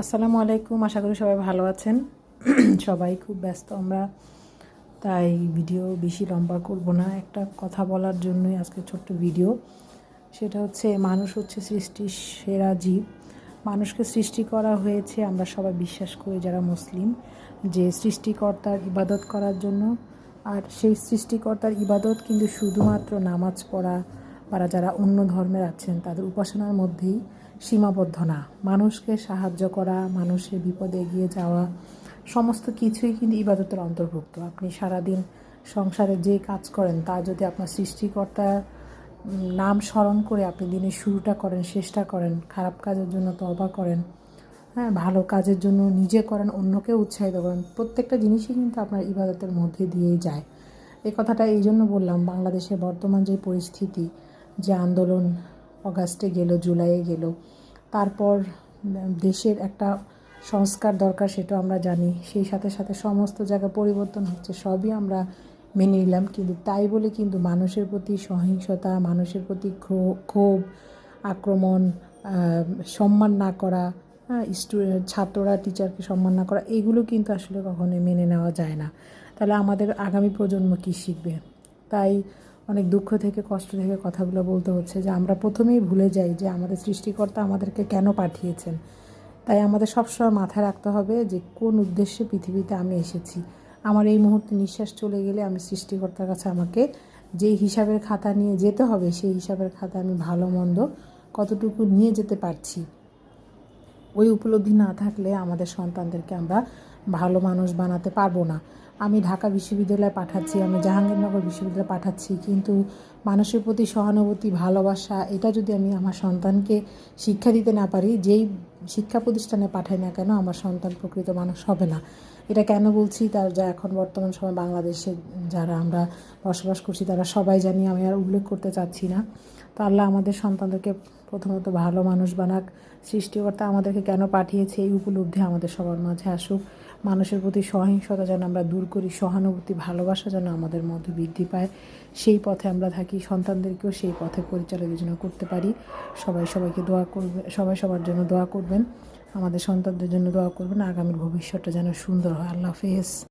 আসসালামু আলাইকুম, আশা করি সবাই ভালো আছেন। সবাই খুব ব্যস্ত আমরা, তাই ভিডিও বেশি লম্বা করব না। একটা কথা বলার জন্যই আজকে ছোট্ট ভিডিও, সেটা হচ্ছে মানুষ হচ্ছে সৃষ্টির সেরা জীব। মানুষকে সৃষ্টি করা হয়েছে, আমরা সবাই বিশ্বাস করি যারা মুসলিম, যে সৃষ্টিকর্তার ইবাদত করার জন্য, আর সেই সৃষ্টিকর্তার ইবাদত কিন্তু শুধুমাত্র নামাজ পড়া বা যারা অন্য ধর্মের আছেন, তাদের উপাসনার মধ্যেই সীমাবদ্ধ না। মানুষকে সাহায্য করা, মানুষের বিপদে এগিয়ে যাওয়া, সমস্ত কিছুই কিন্তু ইবাদতের অন্তর্ভুক্ত। আপনি সারাদিন সংসারে যে কাজ করেন, তা যদি আপনার সৃষ্টিকর্তার নাম স্মরণ করে আপনি দিনের শুরুটা করেন, শেষটা করেন, খারাপ কাজের জন্য তবা করেন হ্যাঁ ভালো কাজের জন্য নিজে করেন, অন্যকে উৎসাহিত করেন, প্রত্যেকটা জিনিসই কিন্তু আপনার ইবাদতের মধ্যে দিয়েই যায়। এই কথাটা এই জন্য বললাম, বাংলাদেশের বর্তমান যে পরিস্থিতি যে আন্দোলন অগাস্টে গেল, জুলাইয়ে গেল, তারপর দেশের একটা সংস্কার দরকার সেটা আমরা জানি। সেই সাথে সাথে সমস্ত জায়গা পরিবর্তন হচ্ছে, সবই আমরা মেনে নিলাম। কিন্তু তাই বলে কিন্তু মানুষের প্রতি সহিংসতা, মানুষের প্রতি ক্ষোভ, আক্রমণ সম্মান না করা হ্যাঁ ছাত্ররা, টিচারকে সম্মান না করা, এগুলো কিন্তু আসলে কখনোই মেনে নেওয়া যায় না। তাহলে আমাদের আগামী প্রজন্ম কী শিখবে? তাই অনেক দুঃখ থেকে, কষ্ট থেকে কথাগুলো বলতে হচ্ছে যে আমরা প্রথমেই ভুলে যাই যে আমাদের সৃষ্টিকর্তা আমাদেরকে কেন পাঠিয়েছেন। তাই আমাদের সবসময় মাথায় রাখতে হবে যে কোন উদ্দেশ্যে পৃথিবীতে আমি এসেছি। আমার এই মুহূর্তে নিঃশ্বাস চলে গেলে আমি সৃষ্টিকর্তার কাছে আমাকে যে হিসাবের খাতা নিয়ে যেতে হবে, সেই হিসাবের খাতা আমি ভালো মন্দ কতটুকু নিয়ে যেতে পারছি। ওই উপলব্ধি না থাকলে আমাদের সন্তানদেরকে আমরা ভালো মানুষ বানাতে পারব না। আমি ঢাকা বিশ্ববিদ্যালয়ে পাঠাচ্ছি, আমি জাহাঙ্গীরনগর বিশ্ববিদ্যালয়ে পাঠাচ্ছি, কিন্তু মানুষের প্রতি সহানুভূতি, ভালোবাসা, এটা যদি আমি আমার সন্তানকে শিক্ষা দিতে না পারি, যেই শিক্ষা প্রতিষ্ঠানে পাঠাই না কেন আমার সন্তান প্রকৃত মানুষ হবে না? এটা কেন বলছি? তার যা এখন বর্তমান সময় বাংলাদেশে যারা আমরা বসবাস করছি, তারা সবাই জানি আমি আর উল্লেখ করতে চাচ্ছি না। তো আল্লাহ আমাদের সন্তানদেরকে প্রথমত ভালো মানুষ বানাক, সৃষ্টিকর্তা আমাদেরকে কেন পাঠিয়েছে এই উপলব্ধি আমাদের সবার মাঝে আসুক। মানুষের প্রতি সহিংসতা যেন আমরা দূর করি, সহানুভূতি, ভালোবাসা যেন আমাদের মধ্যে বৃদ্ধি পায়। সেই পথে আমরা থাকি, সন্তানদেরকেও সেই পথে পরিচালকের যেন করতে পারি। সবাই সবাইকে দোয়া করবে, সবাই সবার জন্য দোয়া করবেন। আমাদের সন্তানদের জন্য দোয়া করবেন। আগামীর ভবিষ্যৎটা যেন সুন্দর হয়। আল্লাহ হাফেজ।